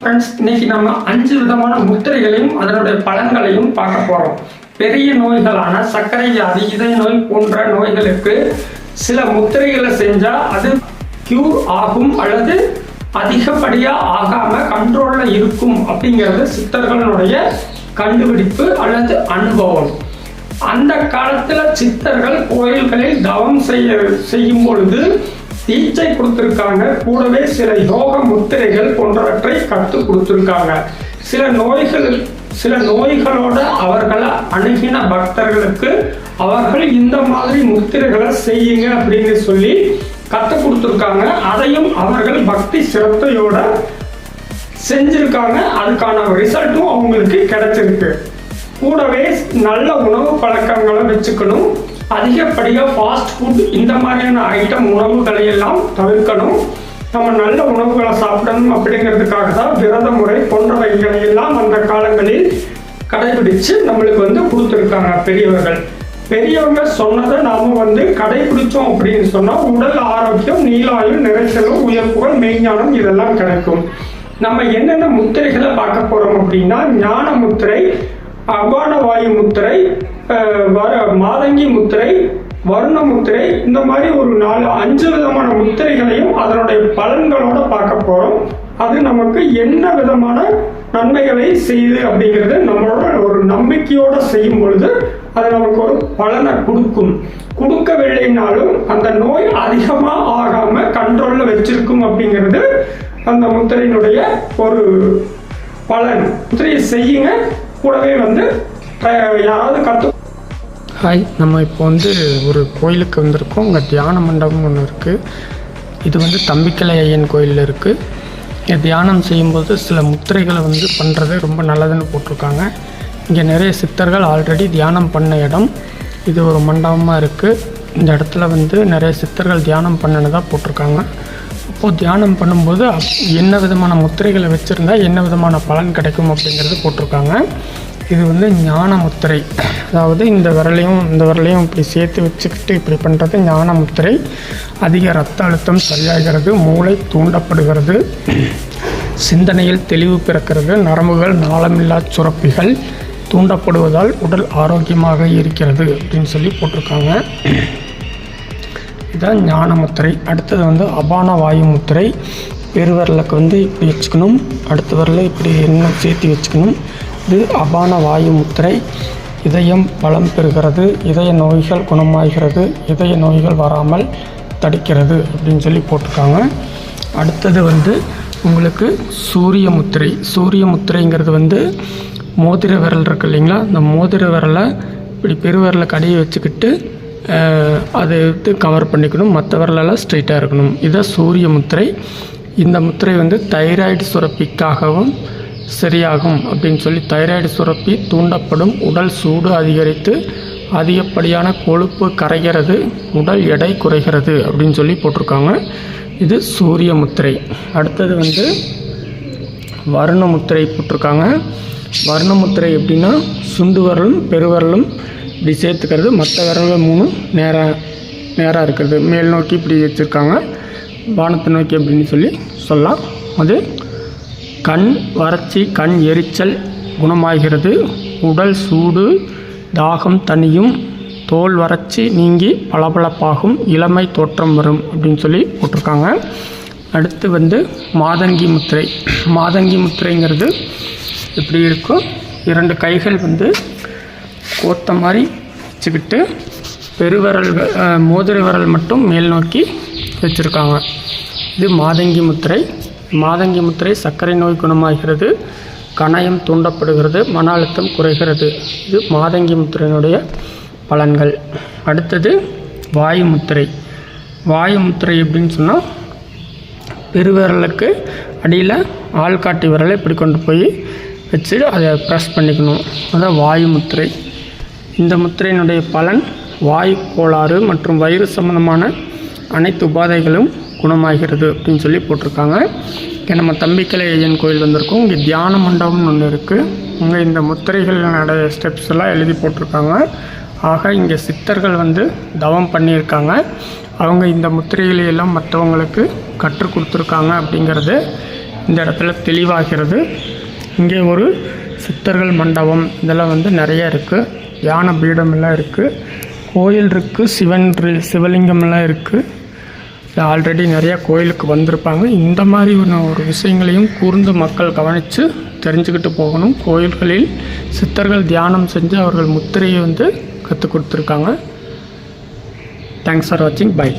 Friends இன்னைக்கு நம்ம அஞ்சு விதமான முத்திரைகளையும் அதனுடைய பலன்களையும் பார்க்க போறோம். பெரிய நோய்களான சர்க்கரை வியாதி இதய நோய் போன்ற நோய்களுக்கு சில முத்திரைகளை செஞ்சா அது கியூர் ஆகும் அல்லது அதிகப்படியாக ஆகாம கண்ட்ரோல்ல இருக்கும் அப்படிங்கிறது சித்தர்களுடைய கண்டுபிடிப்பு அல்லது அனுபவம். அந்த காலத்துல சித்தர்கள் கோயில்களில் தவம் செய்ய செய்யும் பொழுது தீட்சை கொடுத்துருக்காங்க. கூடவே சில யோக முத்திரைகள் போன்றவற்றை கற்றுக் கொடுத்துருக்காங்க. சில நோய்கள் சில நோய்களோட அவர்களை அணுகின பக்தர்களுக்கு அவர்கள் இந்த மாதிரி முத்திரைகளை செய்யுங்க அப்படின்னு சொல்லி கற்றுக் கொடுத்துருக்காங்க. அதையும் அவர்கள் பக்தி சிரத்தையோட செஞ்சிருக்காங்க. அதுக்கான ரிசல்ட்டும் அவங்களுக்கு கிடைச்சிருக்கு. கூடவே நல்ல உணவு பழக்கங்களை வச்சுக்கணும். அதிகப்படியாக ஃபாஸ்ட் ஃபுட் இந்த மாதிரியான ஐட்டம் உணவுகளை எல்லாம் தவிர்க்கணும். நம்ம நல்ல உணவுகளை சாப்பிடணும் அப்படிங்கிறதுக்காக தான் விரத முறை போன்றவைகளை எல்லாம் அந்த காலங்களில் கடைபிடித்து நம்மளுக்கு வந்து கொடுத்துருக்காங்க பெரியவர்கள். பெரியவங்க சொன்னதை நாம் வந்து கடைபிடிச்சோம் அப்படின்னு சொன்னால் உடல் ஆரோக்கியம் நீளாயும் நிறைச்சலும் உயர்ப்புகள் மெய்ஞானம் இதெல்லாம் கிடைக்கும். நம்ம என்னென்ன முத்திரைகளை பார்க்க போகிறோம் அப்படின்னா ஞான முத்திரை அபான வாயு முத்திரை வர மாதங்கி முத்திரை வருண முத்திரை இந்த மாதிரி ஒரு நாலு அஞ்சு விதமான முத்திரைகளையும் அதனுடைய பலன்களோட பார்க்க போறோம். அது நமக்கு என்ன விதமான நன்மைகளை செய்யுது அப்படிங்கிறது நம்மளோட ஒரு நம்பிக்கையோட செய்யும் பொழுது அது நமக்கு ஒரு பலனை கொடுக்கும். கொடுக்கவில்லைனாலும் அந்த நோய் அதிகமா ஆகாம கண்ட்ரோல்ல வச்சிருக்கும் அப்படிங்கிறது அந்த முத்திரையினுடைய ஒரு பலன். முத்திரையை செய்யுங்க. கூடவே வந்து யாராவது கற்று ஹாய் நம்ம இப்போ வந்து ஒரு கோயிலுக்கு வந்திருக்கோம். இங்கே தியான மண்டபம் ஒன்று இருக்குது இது வந்து தம்பிக்கலை ஐயன் கோயிலில் இருக்குது இங்கே தியானம் செய்யும்போது சில முத்திரைகளை வந்து பண்ணுறது ரொம்ப நல்லதுன்னு போட்டிருக்காங்க. இங்கே நிறைய சித்தர்கள் ஆல்ரெடி தியானம் பண்ண இடம். இது ஒரு மண்டபமாக இருக்குது இந்த இடத்துல வந்து நிறைய சித்தர்கள் தியானம் பண்ணினதாக போட்டிருக்காங்க. அப்போது தியானம் பண்ணும்போது அப்- என்ன விதமான முத்திரைகளை வச்சுருந்தா என்ன விதமான பலன் கிடைக்கும் அப்படிங்கிறது போட்டிருக்காங்க. இது வந்து ஞான முத்திரை. அதாவது இந்த விரலையும் இந்த விரலையும் இப்படி சேர்த்து வச்சுக்கிட்டு இப்படி பண்ணுறது ஞான முத்திரை. அதிக ரத்த அழுத்தம் சரியாகிறது மூளை தூண்டப்படுகிறது சிந்தனையில் தெளிவு பிறக்கிறது நரம்புகள் நாளமில்லா சுரப்பிகள் தூண்டப்படுவதால் உடல் ஆரோக்கியமாக இருக்கிறது அப்படின்னு சொல்லி போட்டிருக்காங்க. இதான் ஞான முத்திரை. அடுத்தது வந்து அபான வாயு முத்திரை. பெருவிரலுக்கு வந்து இப்படி வச்சுக்கணும். அடுத்த விரல இப்படி என்ன சேர்த்து வச்சுக்கணும்? இது அபான வாயு முத்திரை. இதயம் பலம் பெறுகிறது. இதய நோய்கள் குணமாகிறது. இதய நோய்கள் வராமல் தடுக்கிறது அப்படின்னு சொல்லி போட்டிருக்காங்க. அடுத்தது வந்து உங்களுக்கு சூரிய முத்திரை. சூரிய முத்திரைங்கிறது வந்து மோதிர விரல் இருக்கு இல்லைங்களா? அந்த மோதிர விரலை இப்படி பெருவிரலை கடையை வச்சுக்கிட்டு அதை எடுத்து கவர் பண்ணிக்கணும். மற்றவர்களெல்லாம் ஸ்ட்ரைட்டாக இருக்கணும். இதுதான் சூரிய முத்திரை இந்த முத்திரை வந்து தைராய்டு சுரப்பிக்காகவும் சரியாகும் அப்படின்னு சொல்லி தைராய்டு சுரப்பி தூண்டப்படும். உடல் சூடு அதிகரித்து அதிகப்படியான கொழுப்பு கரைகிறது. உடல் எடை குறைகிறது அப்படின்னு சொல்லி போட்டிருக்காங்க. இது சூரிய முத்திரை. அடுத்தது வந்து வருண முத்திரை போட்டிருக்காங்க. வருண முத்திரை எப்படின்னா சுண்டுவரலும் பெருவரலும் இப்படி சேர்த்துக்கிறது மற்ற விரல்கள் மூணும் நேராக நேராக இருக்கிறது. மேல் நோக்கி இப்படி வச்சுருக்காங்க. வானத்தை நோக்கி அப்படின்னு சொல்லி சொல்லலாம். அது கண் வறட்சி கண் எரிச்சல் குணமாகிறது. உடல் சூடு தாகம் தனியும் தோல் வறட்சி நீங்கி பளபளப்பாகும் இளமை தோற்றம் வரும் அப்படின்னு சொல்லி போட்டிருக்காங்க. அடுத்து வந்து மாதங்கி முத்திரை. மாதங்கி முத்திரைங்கிறது இப்படி இருக்கும்? இரண்டு கைகள் வந்து கோத்த மாதிரி வச்சுக்கிட்டு பெருவிரல்கள் மோதிர விரல் மட்டும் மேல் நோக்கி வச்சுருக்காங்க. இது மாதங்கி முத்திரை. மாதங்கி முத்திரை சர்க்கரை நோய் குணமாகிறது கணயம் தூண்டப்படுகிறது மன அழுத்தம் குறைகிறது. இது மாதங்கி முத்திரையினுடைய பலன்கள். அடுத்தது வாயு முத்திரை. வாயு முத்திரை எப்படின்னு சொன்னால் பெருவிரலுக்கு அடியில் ஆள்காட்டி விரலை இப்படி கொண்டு போய் வச்சு அதை ப்ரெஸ் பண்ணிக்கணும். அதான் வாயு முத்திரை. இந்த முத்திரையினுடைய பலன் வாய் கோளாறு மற்றும் வயிறு சம்பந்தமான அனைத்து உபாதைகளும் குணமாகிறது அப்படின்னு சொல்லி போட்டிருக்காங்க. இங்கே நம்ம தம்பிக்கலை ஐயன் கோயில் வந்திருக்கோம். இங்கே தியான மண்டபம்னு ஒன்று இருக்குது இங்கே இந்த முத்திரைகளுடைய ஸ்டெப்ஸ் எல்லாம் எழுதி போட்டிருக்காங்க. ஆக இங்கே சித்தர்கள் வந்து தவம் பண்ணியிருக்காங்க. அவங்க இந்த முத்திரைகளையெல்லாம் மற்றவங்களுக்கு கற்றுக் கொடுத்துருக்காங்க அப்படிங்கிறது இந்த இடத்துல தெளிவாகிறது. இங்கே ஒரு சித்தர்கள் மண்டபம் இதெல்லாம் வந்து நிறைய இருக்குது யானை பீடம் எல்லாம் இருக்குது கோயில் இருக்குது சிவன் ரி- சிவலிங்கம் எல்லாம் இருக்குது ஆல்ரெடி நிறையா கோயிலுக்கு வந்திருப்பாங்க. இந்த மாதிரி ஒரு ஒரு விஷயங்களையும் கூர்ந்து மக்கள் கவனித்து தெரிஞ்சுக்கிட்டு போகணும். கோயில்களில் சித்தர்கள் தியானம் செஞ்சு அவர்கள் முத்திரையை வந்து கற்றுக் கொடுத்துருக்காங்க. தேங்க்ஸ் ஃபார் வாட்சிங் பை